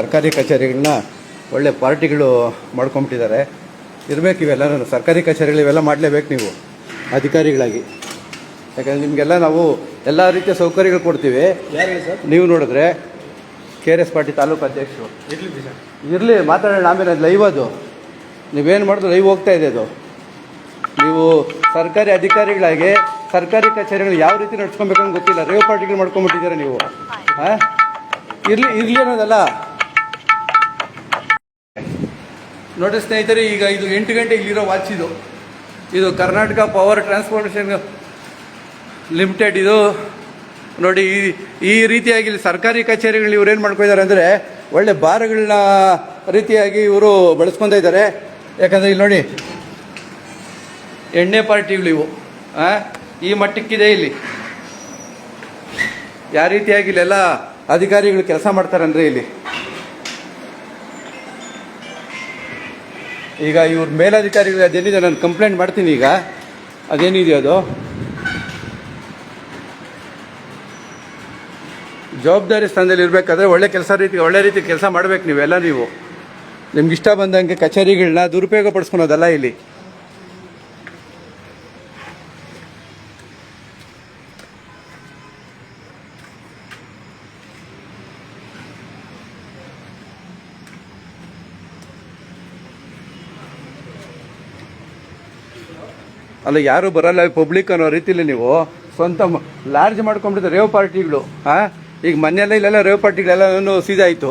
ಸರ್ಕಾರಿ ಕಚೇರಿಗಳನ್ನ ಒಳ್ಳೆ ಪಾರ್ಟಿಗಳು ಮಾಡ್ಕೊಂಬಿಟ್ಟಿದ್ದಾರೆ. ಇರಬೇಕು ಇವೆಲ್ಲ ಸರ್ಕಾರಿ ಕಚೇರಿಗಳು ಇವೆಲ್ಲ ಮಾಡಲೇಬೇಕು ನೀವು ಅಧಿಕಾರಿಗಳಾಗಿ. ಯಾಕಂದರೆ ನಿಮಗೆಲ್ಲ ನಾವು ಎಲ್ಲ ರೀತಿಯ ಸೌಕರ್ಯಗಳು ಕೊಡ್ತೀವಿ. ನೀವು ನೋಡಿದ್ರೆ K R S party taluk ಅಧ್ಯಕ್ಷರು. ಇರ್ಲಿ ಸರ್. ಇರಲಿ ಮಾತಾಡೋಣ. ಆಮೇಲೆ ಅದು ಲೈವ್ ಅದು. ನೀವೇನು ಮಾಡಿದ್ರು ಲೈವ್ ಹೋಗ್ತಾ ಇದೆ ಅದು. ನೀವು ಸರ್ಕಾರಿ ಅಧಿಕಾರಿಗಳಾಗಿ ಸರ್ಕಾರಿ ಕಚೇರಿಗಳು ಯಾವ ರೀತಿ ನಡ್ಸ್ಕೊಬೇಕಂತ ಗೊತ್ತಿಲ್ಲ. ರೇವ್ ಪಾರ್ಟಿಗಳು ಮಾಡ್ಕೊಂಬಿಟ್ಟಿದ್ದೀರಾ ನೀವು? ಹಾಂ? ಇರಲಿ ಇರಲಿ ಅನ್ನೋದಲ್ಲ. ನೋಡಿ ಸ್ನೇಹಿತರೆ, ಈಗ ಇದು ಎಂಟು ಗಂಟೆ ಇಲ್ಲಿರೋ ವಾಚ್ ಇದು. ಇದು ಕರ್ನಾಟಕ ಪವರ್ ಟ್ರಾನ್ಸ್ಪೋರ್ಟೇಷನ್ ಲಿಮಿಟೆಡ್ ಇದು. ನೋಡಿ, ಈ ರೀತಿಯಾಗಿ ಇಲ್ಲಿ ಸರ್ಕಾರಿ ಕಚೇರಿಗಳು ಇವ್ರು ಏನು ಮಾಡ್ಕೊಂಡಿದ್ದಾರೆ ಅಂದರೆ, ಒಳ್ಳೆ ಬಾರ್ಗಳನ್ನ ರೀತಿಯಾಗಿ ಇವರು ಬಳಸ್ಕೊತಾ ಇದ್ದಾರೆ. ಯಾಕಂದರೆ ಇಲ್ಲಿ ನೋಡಿ, ಎಣ್ಣೆ ಪಾರ್ಟಿಗಳು ಇವು? ಈ ಮಟ್ಟಕ್ಕಿದೆ ಇಲ್ಲಿ. ಯಾವ ರೀತಿಯಾಗಿ ಇಲ್ಲೆಲ್ಲ ಅಧಿಕಾರಿಗಳು ಕೆಲಸ ಮಾಡ್ತಾರೆ ಅಂದರೆ ಇಲ್ಲಿ. ಈಗ ಇವ್ರ ಮೇಲಾಧಿಕಾರಿಗಳು ಅದೇನಿದೆ, ನಾನು ಕಂಪ್ಲೇಂಟ್ ಮಾಡ್ತೀನಿ ಈಗ. ಅದೇನಿದೆಯೋ ಅದು? ಜವಾಬ್ದಾರಿ ಸ್ಥಾನದಲ್ಲಿ ಇರಬೇಕಾದ್ರೆ ಒಳ್ಳೆ ಕೆಲಸ ರೀತಿ ಒಳ್ಳೆ ರೀತಿ ಕೆಲಸ ಮಾಡ್ಬೇಕು ನೀವೆಲ್ಲ ನೀವು. ನಿಮ್ಗೆ ಇಷ್ಟ ಬಂದಂಗೆ ಕಚೇರಿಗಳನ್ನ ದುರುಪಯೋಗ ಪಡಿಸ್ಕೊಳೋದಲ್ಲ ಇಲ್ಲಿ. ಅಲ್ಲ, ಯಾರು ಬರಲ್ಲ. ಪಬ್ಲಿಕ್ ಅನ್ನೋ ರೀತಿಲಿ ನೀವು ಸ್ವಂತ ಲಾರ್ಜ್ ಮಾಡ್ಕೊಂಡ್ಬಿಟ್ಟಿದ್ರೆ ರೇವ್ ಪಾರ್ಟಿಗಳು ಹಾಂ ಈಗ ಮನೆಯಲ್ಲ ಇಲ್ಲೆಲ್ಲ ರೇವ್ ಪಾರ್ಟಿಗಳೆಲ್ಲ ಸೀದಾಯಿತು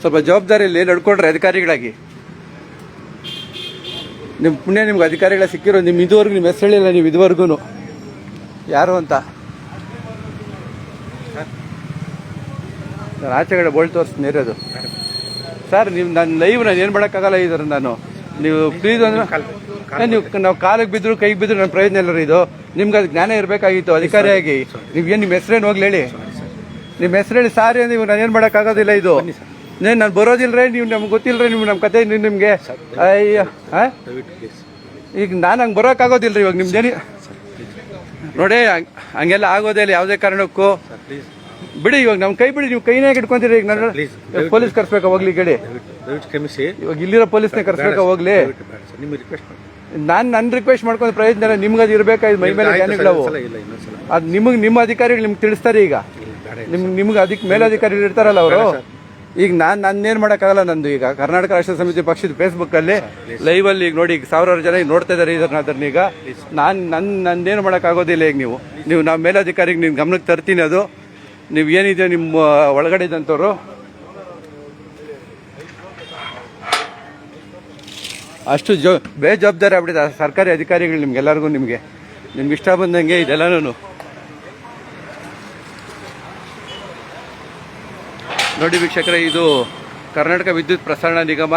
ಸ್ವಲ್ಪ ಜವಾಬ್ದಾರಿಯಲ್ಲಿ ನಡ್ಕೊಂಡ್ರೆ ಅಧಿಕಾರಿಗಳಾಗಿ. ನಿಮ್ಮ ಪುಣ್ಯ ನಿಮ್ಗೆ ಅಧಿಕಾರಿಗಳ ಸಿಕ್ಕಿರೋ ನಿಮ್ಮ ಇದುವರೆಗೂ ನಿಮ್ಮ ಹೆಸರು ನೀವು ಇದುವರೆಗೂ. ಯಾರು ಅಂತ? ನಾನು ಬೋಲ್ಟ್ ತೋರಿಸ್ತೀನಿ, ಇರೋದು. ಸರ್ ನೀವು ನಾನು ಲೈವ್ ನಾನು ಏನು ಮಾಡೋಕ್ಕಾಗಲ್ಲ ಇದ್ರೆ ನಾನು. ನೀವು ಪ್ಲೀಸ್ ಅಂದ್ರೆ ನೀವು ನಾವು ಕಾಲಿಗೆ ಬಿದ್ರು ಕೈಗೆ ಬಿದ್ರು ನನ್ನ ಪ್ರಯೋಜನ ಇಲ್ಲ ಇದು. ನಿಮ್ಗೆ ಅದು ಜ್ಞಾನ ಇರಬೇಕಾಗಿತ್ತು ಅಧಿಕಾರಿಯಾಗಿ. ನೀವು ಏನು ನಿಮ್ಮ ಹೆಸರೇನು ಹೋಗ್ಲಿ ಹೇಳಿ. ನಿಮ್ಮ ಹೆಸರೇಳಿ ಸಾರಿ ನೀವು ನಾನು ಏನು ಮಾಡೋಕ್ಕಾಗೋದಿಲ್ಲ ಇದು. ನೇನು ನಾನು ಬರೋದಿಲ್ಲರೇ ನೀವು ನಮ್ಗೆ ಗೊತ್ತಿಲ್ಲ ರೀ ನೀವು ನಮ್ಮ ಕತೆ ನಿಮಗೆ. ಅಯ್ಯ ಹಾಂ? ಈಗ ನಾನು ಹಂಗೆ ಬರೋಕ್ಕಾಗೋದಿಲ್ಲ ಇವಾಗ ನಿಮ್ದೇನಿ ನೋಡಿ ಹಂಗ್- ಹಂಗೆಲ್ಲ ಆಗೋದೇ ಇಲ್ಲ ಯಾವುದೇ ಕಾರಣಕ್ಕೂ. ಬಿಡಿ ಇವಾಗ ನಮ್ಮ ಕೈ ಬಿಡಿ ನೀವು ಕೈನೇ ಇಟ್ಕೊಂತೀರಿ ಈಗ ನಾನು ಪೊಲೀಸ್ ಕರ್ಸ್ಬೇಕಾ ಹೋಗ್ಲಿ ಗಡಿ ಕ್ಷಮಿಸಿ. ಇವಾಗ ಇಲ್ಲಿರೋ ಪೊಲೀಸ್ನೇ ಕರ್ಸ್ಬೇಕಾ ಹೋಗ್ಲಿ. ನಿಮಗೆ ರಿಕ್ವೆಸ್ಟ್ ಮಾಡಿ ನಾನು ನನ್ನ ರಿಕ್ವೆಸ್ಟ್ ಮಾಡ್ಕೊಂಡು ಪ್ರಯೋಜನ ನಿಮ್ಗೆ ಅದು ಇರಬೇಕಾಯ್ತು ಮೈ ಮೇಲೆ ಜ್ಞಾನಿಗಳವು ಅದು ನಿಮಗೆ ನಿಮ್ಮ ಅಧಿಕಾರಿಗಳು ನಿಮ್ಗೆ ತಿಳಿಸ್ತಾರೆ ಈಗ. ನಿಮ್ಗೆ ನಿಮ್ಗೆ ಅದಕ್ಕೆ ಮೇಲಧಿಕಾರಿಗಳು ಇರ್ತಾರಲ್ಲ ಅವರು? ಈಗ ನಾನು ನನ್ನೇನು ಮಾಡೋಕ್ಕಾಗಲ್ಲ ನಂದು ಈಗ. ಕರ್ನಾಟಕ ರಾಷ್ಟ್ರ ಸಮಿತಿ ಪಕ್ಷದ ಫೇಸ್ಬುಕ್ಕಲ್ಲಿ ಲೈವಲ್ಲಿ ಈಗ ನೋಡಿ ಈಗ ಸಾವಿರಾರು ಜನ ಈಗ ನೋಡ್ತಾ ಇದ್ದಾರೆ ಇದನ್ನ ಅದನ್ನ ಈಗ ನಾನು ನನ್ನ ನಂದೇನು ಮಾಡೋಕ್ಕಾಗೋದಿಲ್ಲ ಈಗ ನೀವು. ನೀವು ನಾವು ಮೇಲಧಿಕಾರಿಗೆ ನಿಮ್ಮ ಗಮನಕ್ಕೆ ತರ್ತೀನಿ ಅದು. ನೀವು ಏನಿದೆ ನಿಮ್ಮ ಒಳಗಡೆ ಇದ್ದಂಥವ್ರು ಅಷ್ಟು ಜೋ, ಬೇಜವಾಬ್ದಾರಿ ಆಗ್ಬಿಟ್ಟಿದೆ. ಸರ್ಕಾರಿ ಅಧಿಕಾರಿಗಳು ನಿಮ್ಗೆಲ್ಲರಿಗೂ ನಿಮಗೆ. ನಿಮ್ಗೆ ಇಷ್ಟ ಬಂದಂಗೆ ಇದೆಲ್ಲನೂ ನೋಡಿ ವೀಕ್ಷಕರೇ, ಇದು ಕರ್ನಾಟಕ ವಿದ್ಯುತ್ ಪ್ರಸರಣ ನಿಗಮ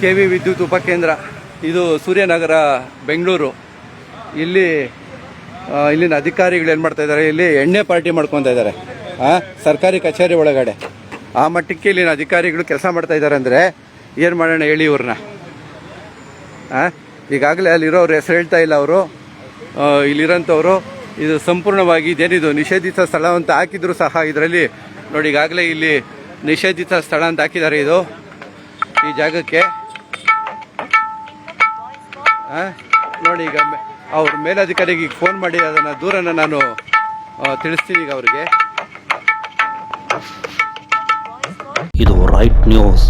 ಕೆ ವಿ ವಿದ್ಯುತ್ ಉಪಕೇಂದ್ರ. ಇದು ಸೂರ್ಯನಗರ, ಬೆಂಗಳೂರು. ಇಲ್ಲಿ ಇಲ್ಲಿನ ಅಧಿಕಾರಿಗಳು ಏನು ಮಾಡ್ತಾ ಇದ್ದಾರೆ, ಇಲ್ಲಿ ಎಣ್ಣೆ ಪಾರ್ಟಿ ಮಾಡ್ಕೊತಾ ಇದ್ದಾರೆ. ಸರ್ಕಾರಿ ಕಚೇರಿ ಒಳಗಡೆ. ಆ ಮಟ್ಟಕ್ಕೆ ಇಲ್ಲಿನ ಅಧಿಕಾರಿಗಳು ಕೆಲಸ ಮಾಡ್ತಾ ಇದ್ದಾರೆ ಅಂದರೆ ಏನು ಮಾಡೋಣ ಹೇಳಿ ಇವ್ರನ್ನ? ಈಗಾಗಲೇ ಅಲ್ಲಿರೋರು ಹೆಸರು ಹೇಳ್ತಾ ಇಲ್ಲ ಅವರು. ಇಲ್ಲಿರೋಂಥವ್ರು. ಇದು ಸಂಪೂರ್ಣವಾಗಿ ಇದೇನಿದು? ನಿಷೇಧಿತ ಸ್ಥಳ ಅಂತ ಹಾಕಿದ್ರು ಸಹ ಇದರಲ್ಲಿ. ನೋಡಿ, ಈಗಾಗಲೇ ಇಲ್ಲಿ ನಿಷೇಧಿತ ಸ್ಥಳ ಅಂತ ಹಾಕಿದ್ದಾರೆ ಇದು. ಈ ಜಾಗಕ್ಕೆ. ನೋಡಿ, ಈಗ ಅವ್ರ ಮೇಲಧಿಕಾರಿಗೆ ಈಗ ಫೋನ್ ಮಾಡಿ, ಅದನ್ನು ದೂರನ್ನು ನಾನು ತಿಳಿಸ್ತೀನಿ ಈಗ ಅವ್ರಿಗೆ. ಇದು ರೈಟ್ ನ್ಯೂಸ್